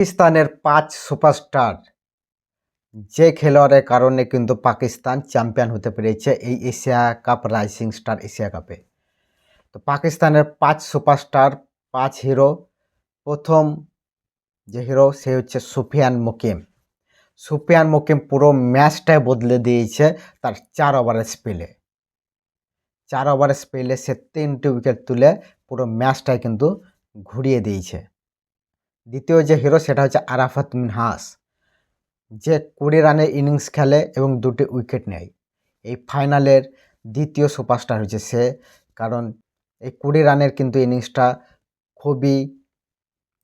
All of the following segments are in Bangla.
পাকিস্তানের পাঁচ সুপারস্টার যে খেলোয়াড়ের কারণে কিন্তু পাকিস্তান চ্যাম্পিয়ন হতে পেরেছে এই Asia Cup Rising Star Asia কাপে। তো পাকিস্তানের পাঁচ সুপারস্টার, পাঁচ হিরো। প্রথম যে হিরো, সে হচ্ছে সুফিয়ান মুকিম। সুফিয়ান মুকিম পুরো ম্যাচটাই বদলে দিয়েছে তার চার ওভারের স্পেলে। চার ওভারের স্পেলে সে তিনটি উইকেট তুলে পুরো ম্যাচটাই কিন্তু ঘুরিয়ে দিয়েছে। দ্বিতীয় যে হিরো সেটা হচ্ছে আরাফাত মিনহাস। যে কুড়ি রানের ইনিংস খেলে এবং দুটি উইকেট নেয়। এই ফাইনালের দ্বিতীয় সুপারস্টার হচ্ছে সে। কারণ এই কুড়ি রানের কিন্তু ইনিংসটা খুবই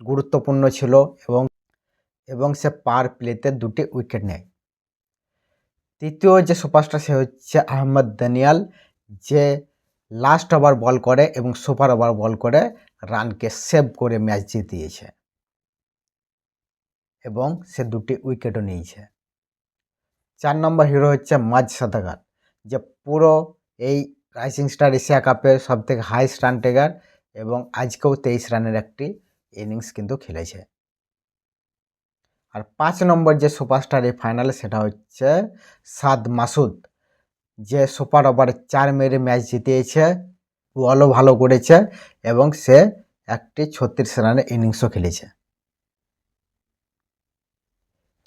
গুরুত্বপূর্ণ ছিল এবং এবং সে পার প্লেতে দুটি উইকেট নেয়। তৃতীয় যে সুপারস্টার সে হচ্ছে আহমদ দানিয়াল, যে লাস্ট ওভার বল করে এবং সুপার ওভার বল করে, রানকে সেভ করে ম্যাচ জিতিয়েছে। এবং সে দুটি উইকেটও নিয়েছে। চার নম্বর হিরো হচ্ছে মাজ সাদাগার, যে পুরো এই রাইসিং স্টার এশিয়া কাপের সব থেকে হাইস্ট রান টেকার এবং আজকেও তেইশ রানের একটি ইনিংস কিন্তু খেলেছে। আর পাঁচ নম্বর যে সুপারস্টার এই ফাইনালে সেটা হচ্ছে সাদ মাসুদ, যে সুপার ওভারে চার মেরে ম্যাচ জিতিয়েছে বলও ভালো করেছে এবং সে একটি ছত্রিশ রানের ইনিংসও খেলেছে।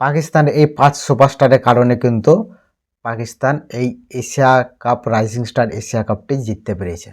পাকিস্তানের এই পাঁচ সুপারস্টারের কারণে কিন্তু পাকিস্তান এই Asia Cup Rising Star Asia কাপটি জিততে পেরেছে।